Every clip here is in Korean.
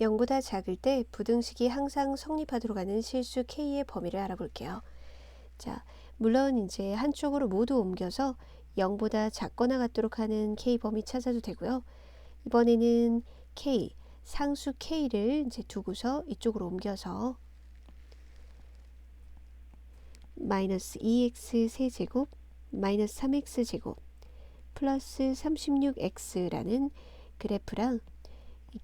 0보다 작을 때 부등식이 항상 성립하도록 하는 실수 k의 범위를 알아볼게요. 자, 물론 이제 한쪽으로 모두 옮겨서 0보다 작거나 같도록 하는 k 범위 찾아도 되고요. 이번에는 k, 상수 k를 이제 두고서 이쪽으로 옮겨서 마이너스 2x 세제곱 마이너스 3x 제곱 플러스 36x라는 그래프랑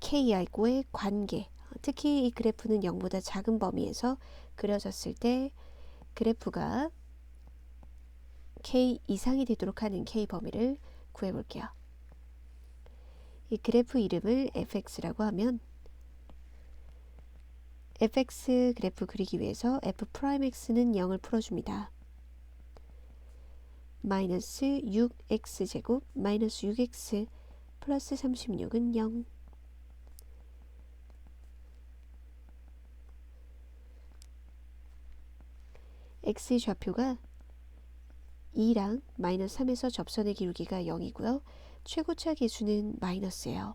KI고의 관계 특히 이 그래프는 0보다 작은 범위에서 그려졌을 때 그래프가 K 이상이 되도록 하는 K 범위를 구해 볼게요. 이 그래프 이름을 fx라고 하면 fx 그래프 그리기 위해서 f 프라임 x는 0을 풀어줍니다. 마이너스 6x 제곱 마이너스 6x 플러스 36은 0 x의 좌표가 2랑 마이너스 3에서 접선의 기울기가 0이고요. 최고차 계수는 마이너스예요.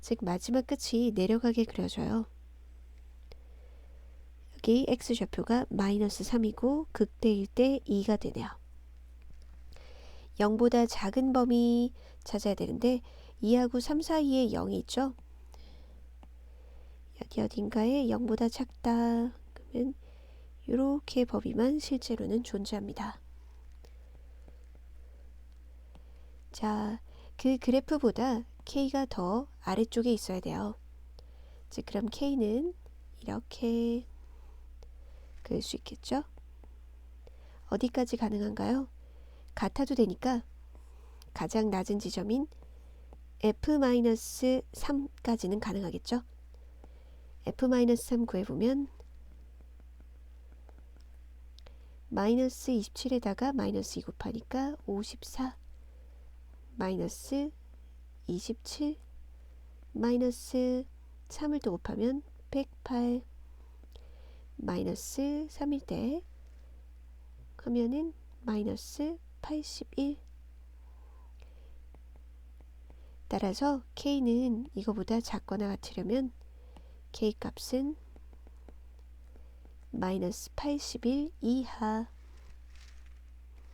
즉 마지막 끝이 내려가게 그려져요. 여기 x 좌표가 마이너스 3이고 극대일 때 2가 되네요. 0보다 작은 범위 찾아야 되는데 2하고 3 사이에 0이 있죠. 여기 어딘가에 0보다 작다. 그러면 이렇게 범위만 실제로는 존재합니다. 자, 그 그래프보다 K가 더 아래쪽에 있어야 돼요. 즉, 그럼 K는 이렇게 그릴 수 있겠죠? 어디까지 가능한가요? 같아도 되니까 가장 낮은 지점인 f-3까지는 가능하겠죠? f-3 구해보면 마이너스 27에다가 마이너스 2 곱하니까 54 마이너스 27 마이너스 3을 또 곱하면 108 마이너스 3일 때 하면은 마이너스 81 따라서 k는 이거보다 작거나 같으려면 k 값은 마이너스 81 이하